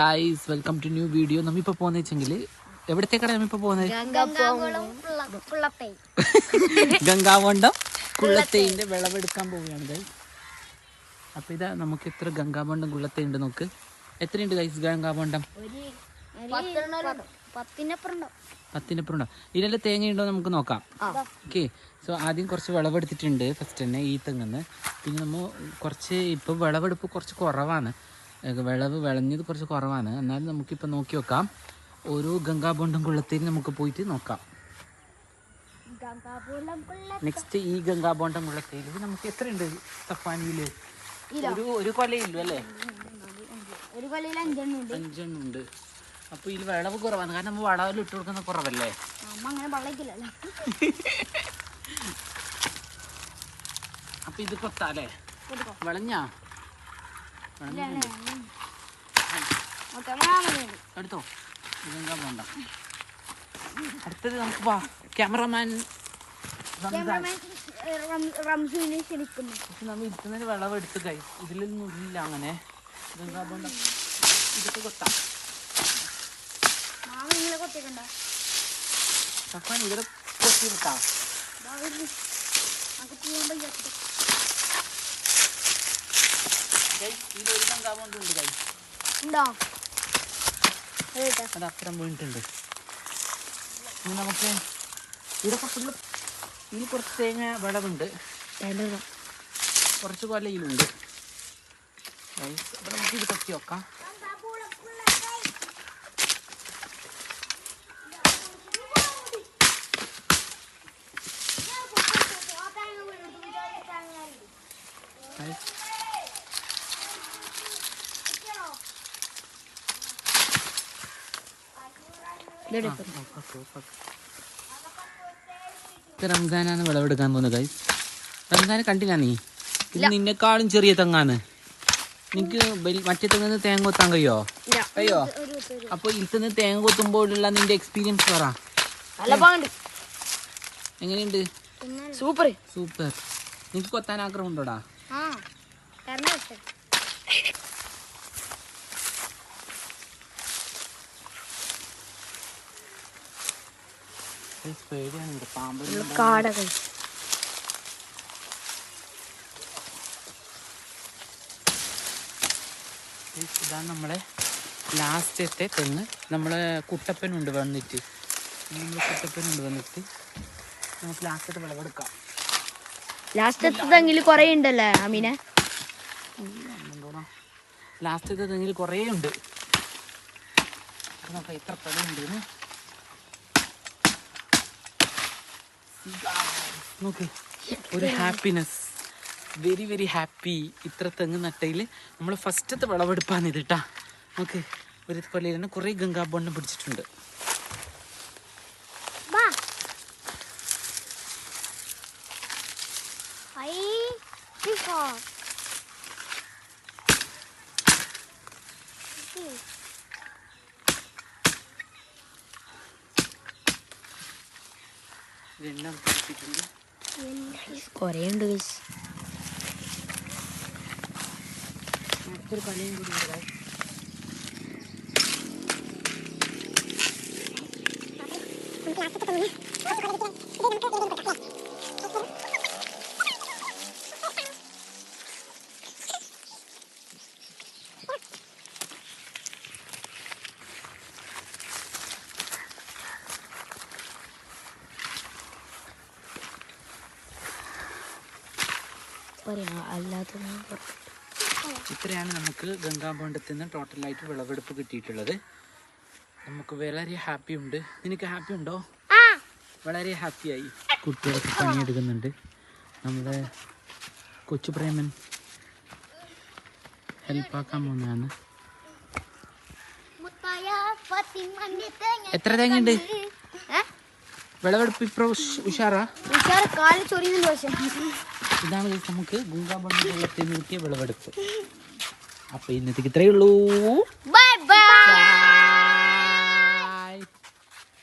Guys welcome to new video നമ്മിപ്പോ പോകുന്ന വെച്ചെങ്കിൽ എവിടത്തേക്കാണ് നമ്മിപ്പോ പോകുന്നത് ഗംഗാവണ്ടം കുള്ളത്തേന്റെ വിളവെടുക്കാൻ പോവുകയാണ് ഗൈസ് അപ്പൊ ഇതാ നമുക്ക് എത്ര ഗംഗാമണ്ഡം കുള്ളത്തേ ഉണ്ട് നോക്ക്. എത്രയുണ്ട് ഗൈസ് ഗംഗാമണ്ഡം പത്തിനപ്പുറണ്ടോ? പത്തിനപ്പുറം ഇതിലെല്ലാം തേങ്ങ ഉണ്ടോ നമുക്ക് നോക്കാം. ഓക്കെ സോ ആദ്യം കുറച്ച് വിളവെടുത്തിട്ടുണ്ട് ഫസ്റ്റ് തന്നെ ഈ തെങ്ങിന്ന് പിന്നെ നമ്മൾ കുറച്ച് ഇപ്പം വിളവെടുപ്പ് കുറച്ച് കുറവാണ്. വിളവ് വിളഞ്ഞത് കുറച്ച് കുറവാണ്. എന്നാലും നമുക്കിപ്പോൾ നോക്കി നോക്കാം ഒരു ഗംഗാബോണ്ടം കുള്ളത്തേരി നമുക്ക് പോയിട്ട് നോക്കാം. നെക്സ്റ്റ് ഈ ഗംഗാബോണ്ടം കുള്ളത്തേരി നമുക്ക് എത്ര ഉണ്ട് തപ്പാനിയിൽ ഒരു ഒരു കൊലയില്ലു? അല്ലേ? അഞ്ചെണ്ണം ഉണ്ട് അപ്പൊ ഉണ്ട് അപ്പോൾ ഇതിൽ വിളവ് കുറവാണ്. കാരണം നമ്മൾ വളവിൽ ഇട്ട് കൊടുക്കുന്ന കുറവല്ലേ? അപ്പൊ ഇത് കൊത്താല്ലേ വിളഞ്ഞാ. എടുത്തോ? പോണ്ട അടുത്തത് നമുക്ക് വാ. ക്യാമറമാൻ നമ്മൾ ഇരിക്കുന്നതിന് വിളവെടുത്ത് കൈ. ഇതിലൊന്നും ഇല്ല അങ്ങനെ. ഇതൊക്കെ കൊത്താം. ഇവിടെ കൊത്തി വിട്ടാം നമുക്ക് ചെയ്യാൻ പറ്റാത്ത കൈ ഉണ്ട് അത് അപ്പുറം വീണിട്ടുണ്ട്. ഇനി നമുക്ക് ഇവിടെ ഫുള്ള് ഇതിൽ കുറച്ച് തേങ്ങ വിളവുണ്ട്. കുറച്ച് Guys, അപ്പൊ നമുക്ക് ഇത് കൊത്തി വെക്കാം. റംസാനാണ് വിളവെടുക്കാൻ പോകുന്നത് ഗൈസ് റംസാനെ കണ്ടില്ല നീ? ഇത് നിന്നെക്കാളും ചെറിയ തെങ്ങാണ്. നിനക്ക് മറ്റേ തെങ്ങിന്ന് തേങ്ങ കൊത്താൻ കഴിയോ? കഴിയോ? അപ്പൊ ഇതിന്ന് തേങ്ങ കൊത്തുമ്പോഴുള്ള നിന്റെ എക്സ്പീരിയൻസ് പറ. എങ്ങനെയുണ്ട്? Super super. നിനക്ക് കൊത്താൻ ആഗ്രഹം ഉണ്ടോടാ Guys, ഇതാണ് നമ്മളെ ലാസ്റ്റത്തെ തെങ്ങ്. നമ്മളെ കുട്ടപ്പനുണ്ട് വന്നിട്ട്. നമ്മളെ കുട്ടപ്പനുണ്ട് വന്നിട്ട്. നമുക്ക് ലാസ്റ്റത്തെ വിളവെടുക്കാം. ലാസ്റ്റത്തെ തെങ്ങിൽ കുറേ ഉണ്ടല്ലേ അമീനെ? ലാസ്റ്റത്തെ തെങ്ങിൽ കുറേ ഉണ്ട്. നമുക്ക് എത്ര പണിയുണ്ട് നോക്ക്. ഒരു ഹാപ്പിനെസ് വെരി വെരി ഹാപ്പി ഇത്ര തെങ്ങ് നട്ടയിൽ നമ്മൾ ഫസ്റ്റത്തെ വിളവെടുപ്പാണ് ഇത് കേട്ടാ നോക്ക്. ഒരു കൊല്ലയിൽ തന്നെ കുറേ ഗംഗാബോണ്ണം പിടിച്ചിട്ടുണ്ട്. ഇതെല്ലാം പിടിച്ചിട്ടുണ്ട് കൊറേ ഉണ്ട് മറ്റൊരു പണിയും കൂടി ഉണ്ട് ഇത്രയാണ് നമുക്ക് ഗംഗാബോണ്ടത്തിൽ നിന്ന് ടോട്ടലായിട്ട് വിളവെടുപ്പ് കിട്ടിയിട്ടുള്ളത്. നമുക്ക് വളരെ ഹാപ്പി ഉണ്ട്. നിനക്ക് ഹാപ്പി ഉണ്ടോ? വളരെ ഹാപ്പിയായി കുട്ടികളൊക്കെ പണിയെടുക്കുന്നുണ്ട്. നമ്മുടെ കൊച്ചു പ്രേമൻ ഹെൽപ്പാക്കാൻ പോകുന്നതാണ്. എത്ര തേങ്ങയുണ്ട്? വിളവെടുപ്പ് ഇപ്പൊ ഉഷാറാ. കാലിൽ ചൊറിയുന്നുണ്ട് പക്ഷെ. ഇതാണ് നമുക്ക് ഗംഗാബോണ്ടത്തിൽ വെള്ളത്തിൽ നിർത്തിയ വിളവെടുപ്പ്. അപ്പോൾ ഇന്നത്തേക്ക് ഇത്രയേ ബൈ ബൈ